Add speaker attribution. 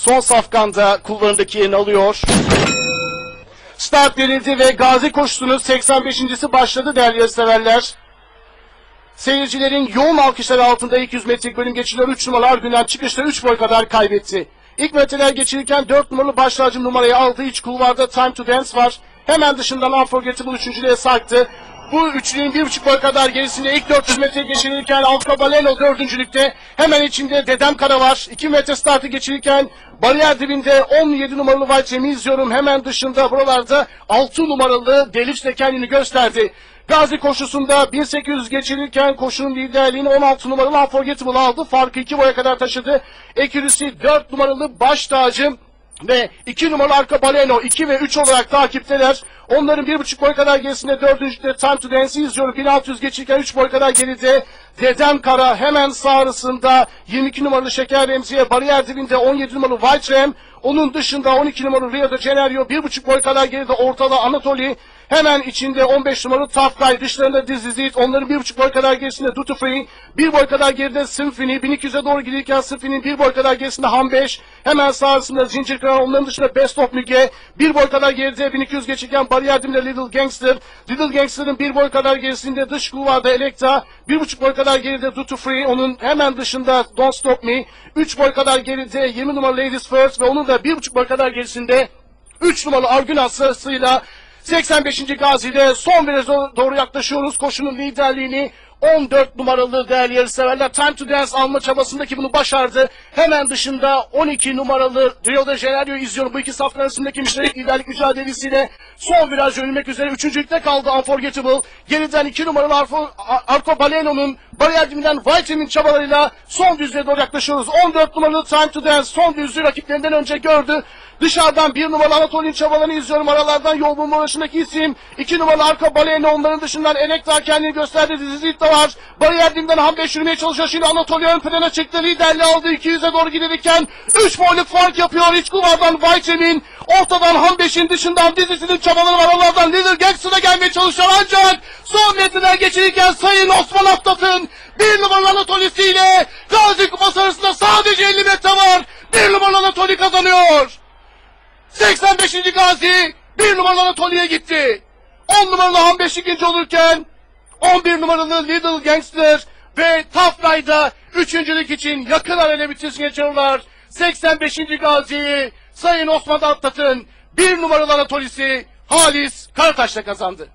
Speaker 1: son safkanda kullarındaki yerini alıyor. Start verildi ve Gazi koşusunun 85.si başladı değerli yarışseverler. Seyircilerin yoğun alkışları altında ilk 100 metrelik bölüm geçiriyor. 3 numaralar günden çıkışta 3 boy kadar kaybetti. İlk metreler geçirirken 4 numaralı başlacı numarayı aldı. İç kulvarda Time to Dance var. Hemen dışından Unforgettable üçüncülüğe sarktı. Bu üçlünün bir buçuk boy kadar gerisinde ilk 400 metre geçirirken Alfa Baleno dördüncülükte. Hemen içinde Dedem Kara var. 2 metre startı geçirirken bariyer dibinde 17 numaralı Valçem'i izliyorum. Hemen dışında buralarda 6 numaralı Deliç de kendini gösterdi. Gazi koşusunda 1800 geçirirken koşunun liderliğini 16 numaralı Unforgettable aldı. Farkı 2 boya kadar taşıdı. Ekürüsü 4 numaralı baş tacı ve 2 numaralı arka Baleno 2 ve 3 olarak takipteler. Onların 1,5 boy kadar gerisinde 4. de Time to Dance'i izliyorum. 1600 geçirken 3 boy kadar geride. Dedem Kara hemen sağrısında 22 numaralı Şeker Remzi'ye bariyer dibinde 17 numaralı Ram. Onun dışında 12 numaralı Rio de Janeiro 1,5 boy kadar geride ortada Anatoly. Hemen içinde 15 numaralı Guy, dışlarında Diz Diz It, onların 1,5 boy kadar gerisinde Duty Free, 1 boy kadar geride Symphony, 1200'e doğru giderken Symphony'nin 1 boy kadar gerisinde Ham 5, hemen sağısında Zincir Kıran, onların dışında Best of Müge, 1 boy kadar geride 1200 geçirken bariyer dibinde Little Gangster, Little Gangster'ın 1 boy kadar gerisinde dış kulvarda Elektra, 1,5 boy kadar geride Duty Free, onun hemen dışında Don't Stop Me, 3 boy kadar geride 20 numaralı Ladies First ve onun da 1,5 boy kadar gerisinde 3 numaralı Argünan sırasıyla 85. Gazi'de son viraja doğru yaklaşıyoruz. Koşunun liderliğini 14 numaralı değerli yarışseverler Time to Dance alma çabasındaki bunu başardı. Hemen dışında 12 numaralı Rio de Janeiro izliyorum. Bu iki safkan arasındaki müşterek liderlik mücadelesiyle son viraj yönelmek üzere. Üçüncülükte kaldı Unforgettable. Geriden 2 numaralı Arfo, Arco Baleno'nun bariyer dibinden Whiteham'in çabalarıyla son düzlüğe doğru yaklaşıyoruz. 14 numaralı Time to Dance son düzlüğü rakiplerinden önce gördü. Dışarıdan bir numaralı Anatoli'nin çabalarını izliyorum. Aralardan yol bulma uğraşındaki isim. iki numaralı arka Baleyne onların dışından Elektra kendini gösterdi. Dizizit de var. Bariyer dimden Hambeş yürümeye çalışıyor. Şimdi Anatoly ön plana çıktı. Liderliği aldı. 200'e doğru giderken 3 boyluk fark yapıyor. İç kulvardan Vayçem'in. Ortadan Hambeş'in dışından dizisinin çabaları var. Aralardan Little Gangster'a gelmeye çalışıyor. Ancak son metreler geçirirken Sayın Osman Aftat'ın bir numaralı Anatoli'siyle Gazi Kupası arasında sadece 50 metre var. Bir numaralı Anatoli kazanıyor. 85. Gazi 1 numaralı Anatoli'ye gitti. 10 numaralı Hambeş ikinci olurken 11 numaralı Little Gangster ve Guy'da üçüncülük için yakın arayla bitirsin geçiyorlar. 85. Gazi'yi Sayın Osman Atlat'ın 1 numaralı Anatoli'si Halis Karataş'la kazandı.